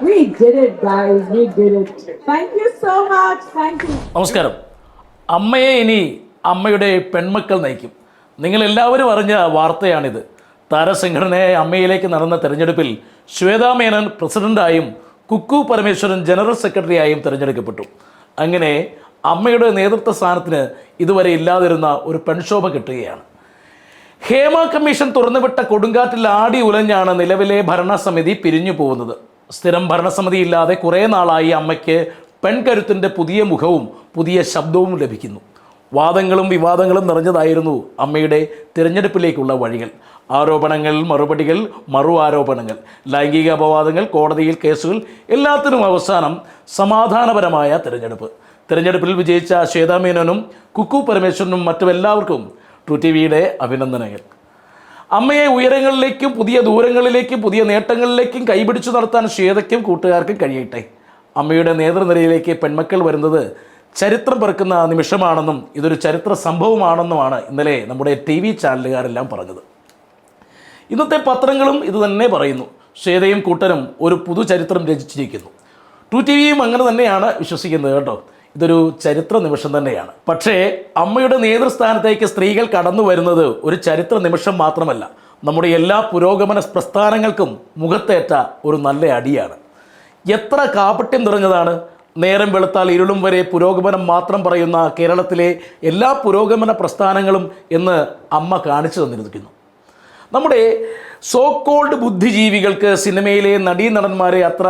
We did it, guys. We did it. Thank you so much. Thank you. നമസ്കാരം അമ്മയെ ഇനി അമ്മയുടെ പെൺമക്കൾ നയിക്കും നിങ്ങളെല്ലാവരും അറിഞ്ഞ വാർത്തയാണിത് താരസംഘടനയായ അമ്മയിലേക്ക് നടന്ന തെരഞ്ഞെടുപ്പിൽ ശ്വേതാ മേനൻ പ്രസിഡന്റായും കുക്കു പരമേശ്വരൻ ജനറൽ സെക്രട്ടറിയായും തിരഞ്ഞെടുക്കപ്പെട്ടു അങ്ങനെ അമ്മയുടെ നേതൃത്വ സ്ഥാനത്തിന് ഇതുവരെ ഇല്ലാതിരുന്ന ഒരു പെൺശോഭ കിട്ടുകയാണ് ഹേമ കമ്മീഷൻ തുറന്നുവിട്ട കൊടുങ്കാറ്റിൽ ആടി ഉലഞ്ഞാണ് നിലവിലെ ഭരണസമിതി പിരിഞ്ഞു പോകുന്നത് സ്ഥിരം ഭരണസമിതി ഇല്ലാതെ കുറേ നാളായി അമ്മയ്ക്ക് പെൺകരുത്തിന്റെ പുതിയ മുഖവും പുതിയ ശബ്ദവും ലഭിക്കുന്നു. വാദങ്ങളും വിവാദങ്ങളും നിറഞ്ഞതായിരുന്നു അമ്മയുടെ തിരഞ്ഞെടുപ്പിലേക്കുള്ള വഴികൾ. ആരോപണങ്ങൾ മറുപടികൾ മറു ആരോപണങ്ങൾ ലൈംഗിക അപവാദങ്ങൾ കോടതിയിൽ കേസുകൾ എല്ലാത്തിനും അവസാനം സമാധാനപരമായ തിരഞ്ഞെടുപ്പ്. തിരഞ്ഞെടുപ്പിൽ വിജയിച്ച ശ്വേതാമേനോനും കുക്കു പരമേശ്വരനും മറ്റും എല്ലാവർക്കും ടു ടി വിയുടെ അഭിനന്ദനങ്ങൾ. അമ്മയെ ഉയരങ്ങളിലേക്കും പുതിയ ദൂരങ്ങളിലേക്കും പുതിയ നേട്ടങ്ങളിലേക്കും കൈപിടിച്ചു നടത്താൻ ശ്വേതയ്ക്കും കൂട്ടുകാർക്കും കഴിയട്ടെ. അമ്മയുടെ നേതൃനിരയിലേക്ക് പെൺമക്കൾ വരുന്നത് ചരിത്രം പിറക്കുന്ന നിമിഷമാണെന്നും ഇതൊരു ചരിത്ര സംഭവമാണെന്നുമാണ് ഇന്നലെ നമ്മുടെ ടി വി ചാനലുകാരെല്ലാം പറഞ്ഞത്. ഇന്നത്തെ പത്രങ്ങളും ഇത് തന്നെ പറയുന്നു. ശ്വേതയും കൂട്ടനും ഒരു പുതുചരിത്രം രചിച്ചിരിക്കുന്നു. ടു ടി വിയും അങ്ങനെ തന്നെയാണ് വിശ്വസിക്കുന്നത് കേട്ടോ. ഇതൊരു ചരിത്ര നിമിഷം തന്നെയാണ്. പക്ഷേ അമ്മയുടെ നേതൃസ്ഥാനത്തേക്ക് സ്ത്രീകൾ കടന്നു വരുന്നത് ഒരു ചരിത്ര നിമിഷം മാത്രമല്ല. നമ്മുടെ എല്ലാ പുരോഗമന പ്രസ്ഥാനങ്ങൾക്കും മുഖത്തേറ്റ ഒരു നല്ല അടിയാണ്. എത്ര കാപട്യം നിറഞ്ഞതാണ്. നേരം വെളുത്താൽ ഇരുളും വരെ പുരോഗമനം മാത്രം പറയുന്ന കേരളത്തിലെ എല്ലാ പുരോഗമന പ്രസ്ഥാനങ്ങളും എന്ന് അമ്മ കാണിച്ചു തന്നിരിക്കുന്നു. നമ്മുടെ സോ കോൾഡ് ബുദ്ധിജീവികൾക്ക് സിനിമയിലെ നടീനടന്മാരെ അത്ര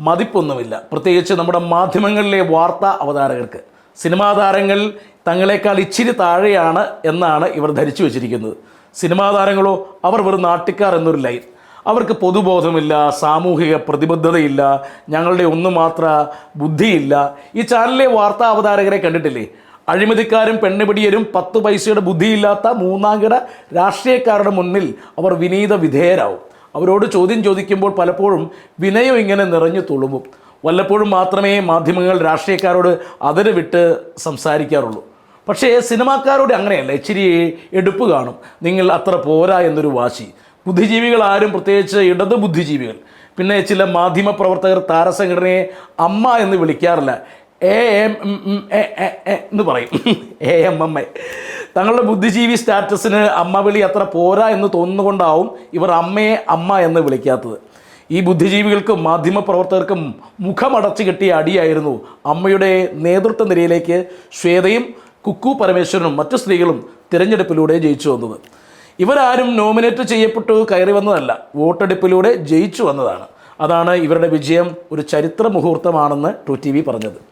മതിപ്പൊന്നുമില്ല. പ്രത്യേകിച്ച് നമ്മുടെ മാധ്യമങ്ങളിലെ വാർത്താ അവതാരകർക്ക്. സിനിമാ താരങ്ങൾ തങ്ങളെക്കാൾ ഇച്ചിരി താഴെയാണ് എന്നാണ് ഇവർ ധരിച്ചു വച്ചിരിക്കുന്നത്. സിനിമാ താരങ്ങളോ അവർ വെറും നാട്ടിക്കാർ എന്നൊരു ലൈൻ. അവർക്ക് പൊതുബോധമില്ല സാമൂഹിക പ്രതിബദ്ധതയില്ല ഞങ്ങളുടെ ഒന്നും മാത്ര ബുദ്ധിയില്ല. ഈ ചാനലിലെ വാർത്താ അവതാരകരെ കണ്ടിട്ടില്ലേ? അഴിമതിക്കാരും പെണ്ണുപിടിയരും പത്ത് പൈസയുടെ ബുദ്ധിയില്ലാത്ത മൂന്നാംകിട രാഷ്ട്രീയക്കാരുടെ മുന്നിൽ അവർ വിനീത വിധേയരാവും. അവരോട് ചോദ്യം ചോദിക്കുമ്പോൾ പലപ്പോഴും വിനയം ഇങ്ങനെ നിറഞ്ഞു തുളുമ്പും. വല്ലപ്പോഴും മാത്രമേ മാധ്യമങ്ങൾ രാഷ്ട്രീയക്കാരോട് അതിര് വിട്ട് സംസാരിക്കാറുള്ളൂ. പക്ഷേ സിനിമാക്കാരോട് അങ്ങനെയല്ല ഇച്ചിരി എടുപ്പ് കാണും. നിങ്ങൾ അത്ര പോരാ എന്നൊരു വാശി. ബുദ്ധിജീവികൾ ആരും പ്രത്യേകിച്ച് ഇടത് ബുദ്ധിജീവികൾ. പിന്നെ ചില മാധ്യമ പ്രവർത്തകർ താരസംഘടനയെ അമ്മ എന്ന് വിളിക്കാറില്ല. എ എം എന്ന് പറയും. A M M A. തങ്ങളുടെ ബുദ്ധിജീവി സ്റ്റാറ്റസിന് അമ്മ വിളി അത്ര പോരാ എന്ന് തോന്നുന്നുകൊണ്ടാവും ഇവർ അമ്മയെ അമ്മ എന്ന് വിളിക്കാത്തത്. ഈ ബുദ്ധിജീവികൾക്കും മാധ്യമപ്രവർത്തകർക്കും മുഖമടച്ചു കിട്ടിയ അടിയായിരുന്നു അമ്മയുടെ നേതൃത്വ നിരയിലേക്ക് ശ്വേതയും കുക്കു പരമേശ്വരനും മറ്റു സ്ത്രീകളും തിരഞ്ഞെടുപ്പിലൂടെ ജയിച്ചു വന്നത്. ഇവരാരും നോമിനേറ്റ് ചെയ്യപ്പെട്ടു കയറി വന്നതല്ല വോട്ടെടുപ്പിലൂടെ ജയിച്ചു വന്നതാണ്. അതാണ് ഇവരുടെ വിജയം ഒരു ചരിത്ര മുഹൂർത്തമാണെന്ന് ടു ടി വി പറഞ്ഞത്.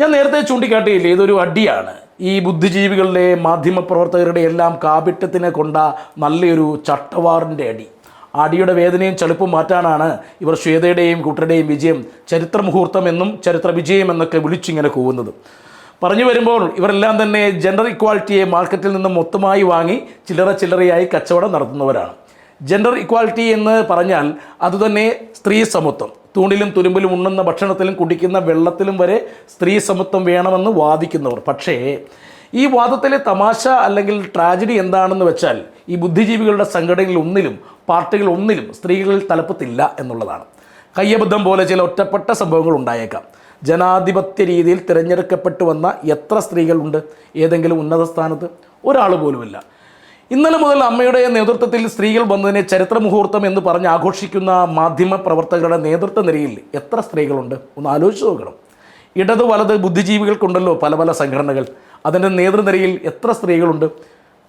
ഞാൻ നേരത്തെ ചൂണ്ടിക്കാട്ടിയില്ലേ ഇതൊരു അടിയാണ്. ഈ ബുദ്ധിജീവികളുടെ മാധ്യമപ്രവർത്തകരുടെ എല്ലാം കാപിട്ടത്തിനെ കൊണ്ട നല്ലൊരു ചട്ടവാറിന്റെ അടി. അടിയുടെ വേദനയും ചളിപ്പും മാറ്റാനാണ് ഇവർ ശ്വേതയുടെയും കൂട്ടരുടെയും വിജയം ചരിത്ര മുഹൂർത്തം എന്നും ചരിത്ര വിജയം എന്നൊക്കെ വിളിച്ചിങ്ങനെ കൂവുന്നത്. പറഞ്ഞു വരുമ്പോൾ ഇവരെല്ലാം തന്നെ ജെൻഡർ ഇക്വാളിറ്റിയെ മാർക്കറ്റിൽ നിന്ന് മൊത്തമായി വാങ്ങി ചില്ലറ ചില്ലറയായി കച്ചവടം നടത്തുന്നവരാണ്. ജെൻഡർ ഇക്വാളിറ്റി എന്ന് പറഞ്ഞാൽ അതുതന്നെ സ്ത്രീ സമത്വം. തൂണിലും തുരുമ്പിലും ഉണ്ണുന്ന ഭക്ഷണത്തിലും കുടിക്കുന്ന വെള്ളത്തിലും വരെ സ്ത്രീ സമത്വം വേണമെന്ന് വാദിക്കുന്നവർ. പക്ഷേ ഈ വാദത്തിലെ തമാശ അല്ലെങ്കിൽ ട്രാജഡി എന്താണെന്ന് വെച്ചാൽ ഈ ബുദ്ധിജീവികളുടെ സംഘടനയിൽ ഒന്നിലും പാർട്ടികൾ ഒന്നിലും സ്ത്രീകളിൽ തലപ്പത്തില്ല എന്നുള്ളതാണ്. കയ്യബദ്ധം പോലെ ചില ഒറ്റപ്പെട്ട സംഭവങ്ങൾ ഉണ്ടായേക്കാം. ജനാധിപത്യ രീതിയിൽ തിരഞ്ഞെടുക്കപ്പെട്ടു വന്ന എത്ര സ്ത്രീകളുണ്ട് ഏതെങ്കിലും ഉന്നത സ്ഥാനത്ത് ഒരാൾ പോലുമില്ല. ഇന്നലെ മുതൽ അമ്മയുടെ നേതൃത്വത്തിൽ സ്ത്രീകൾ വന്നതിനെ ചരിത്ര മുഹൂർത്തം എന്ന് പറഞ്ഞ് ആഘോഷിക്കുന്ന മാധ്യമ പ്രവർത്തകരുടെ നേതൃത്വ നിരയിൽ എത്ര സ്ത്രീകളുണ്ട്? ഒന്ന് ആലോചിച്ച് നോക്കണം. ഇടത് വലത് ബുദ്ധിജീവികൾക്കുണ്ടല്ലോ പല പല സംഘടനകൾ. അതിന്റെ നേതൃനിരയിൽ എത്ര സ്ത്രീകളുണ്ട്?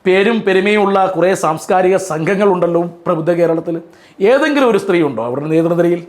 പേരും പെരുമയുമുള്ള കുറേ സാംസ്കാരിക സംഘങ്ങളുണ്ടല്ലോ പ്രബുദ്ധ കേരളത്തിൽ. ഏതെങ്കിലും ഒരു സ്ത്രീ ഉണ്ടോ അവരുടെ നേതൃനിരയിൽ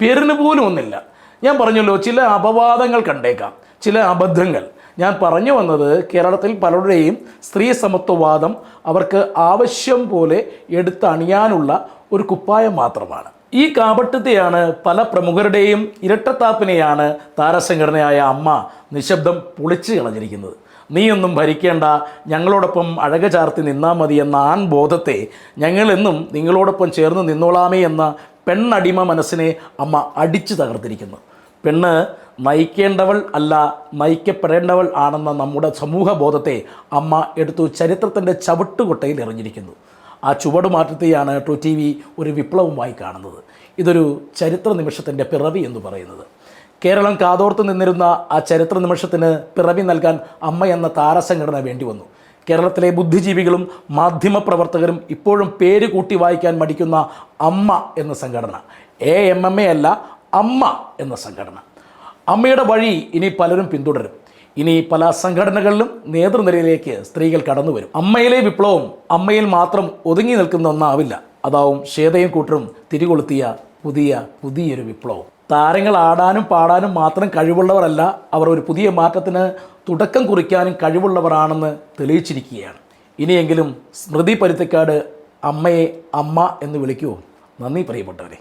പേരിന് പോലും ഒന്നില്ല. ഞാൻ പറഞ്ഞല്ലോ ചില അപവാദങ്ങൾ കണ്ടേക്കാം. ചില അബദ്ധങ്ങൾ. ഞാൻ പറഞ്ഞു വന്നത് കേരളത്തിൽ പലരുടെയും സ്ത്രീ സമത്വവാദം അവർക്ക് ആവശ്യം പോലെ എടുത്തണിയാനുള്ള ഒരു കുപ്പായം മാത്രമാണ്. ഈ കാപട്യത്തെയാണ് പല പ്രമുഖരുടെയും ഇരട്ടത്താപ്പിനെയാണ് താരസംഘടനയായ അമ്മ നിശബ്ദം പൊളിച്ചു കളഞ്ഞിരിക്കുന്നത്. നീയൊന്നും ഭരിക്കേണ്ട ഞങ്ങളോടൊപ്പം അഴക ചാർത്തി നിന്നാൽ മതി എന്ന ആൺ ബോധത്തെ ഞങ്ങളെന്നും നിങ്ങളോടൊപ്പം ചേർന്ന് നിന്നോളാമേ എന്ന പെണ്ണടിമ മനസ്സിനെ അമ്മ അടിച്ചു തകർത്തിരിക്കുന്നു. പെണ്ണ് നയിക്കേണ്ടവൾ അല്ല നയിക്കപ്പെടേണ്ടവൾ ആണെന്ന നമ്മുടെ സമൂഹ ബോധത്തെ അമ്മ എടുത്തു ചരിത്രത്തിന്റെ ചവിട്ടുകൊട്ടയിൽ എറിഞ്ഞിരിക്കുന്നു. ആ ചുവട് മാറ്റത്തെയാണ് ടു ടി വി ഒരു വിപ്ലവമായി കാണുന്നത്. ഇതൊരു ചരിത്ര നിമിഷത്തിന്റെ പിറവി എന്ന് പറയുന്നത്. കേരളം കാതോർത്ത് നിന്നിരുന്ന ആ ചരിത്ര നിമിഷത്തിന് പിറവി നൽകാൻ അമ്മ എന്ന താരസംഘടന വേണ്ടി വന്നു. കേരളത്തിലെ ബുദ്ധിജീവികളും മാധ്യമപ്രവർത്തകരും ഇപ്പോഴും പേര് കൂട്ടി വായിക്കാൻ മടിക്കുന്ന അമ്മ എന്ന സംഘടന. എ എം എം എ അല്ല അമ്മ എന്ന സംഘടന. അമ്മയുടെ വഴി ഇനി പലരും പിന്തുടരും. ഇനി പല സംഘടനകളിലും നേതൃനിരയിലേക്ക് സ്ത്രീകൾ കടന്നു വരും. അമ്മയിലെ വിപ്ലവം അമ്മയിൽ മാത്രം ഒതുങ്ങി നിൽക്കുന്ന ഒന്നാവില്ല. അതാവും ശ്വേതയും കൂട്ടരും തിരികൊളുത്തിയ പുതിയ പുതിയൊരു വിപ്ലവം. താരങ്ങൾ ആടാനും പാടാനും മാത്രം കഴിവുള്ളവരല്ല അവർ ഒരു പുതിയ മാറ്റത്തിന് തുടക്കം കുറിക്കാനും കഴിവുള്ളവരാണെന്ന് തെളിയിച്ചിരിക്കുകയാണ്. ഇനിയെങ്കിലും സ്മൃതി പരുത്തിക്കാട് അമ്മയെ അമ്മ എന്ന് വിളിക്കുമോ നന്ദി പ്രിയപ്പെട്ടവരെ.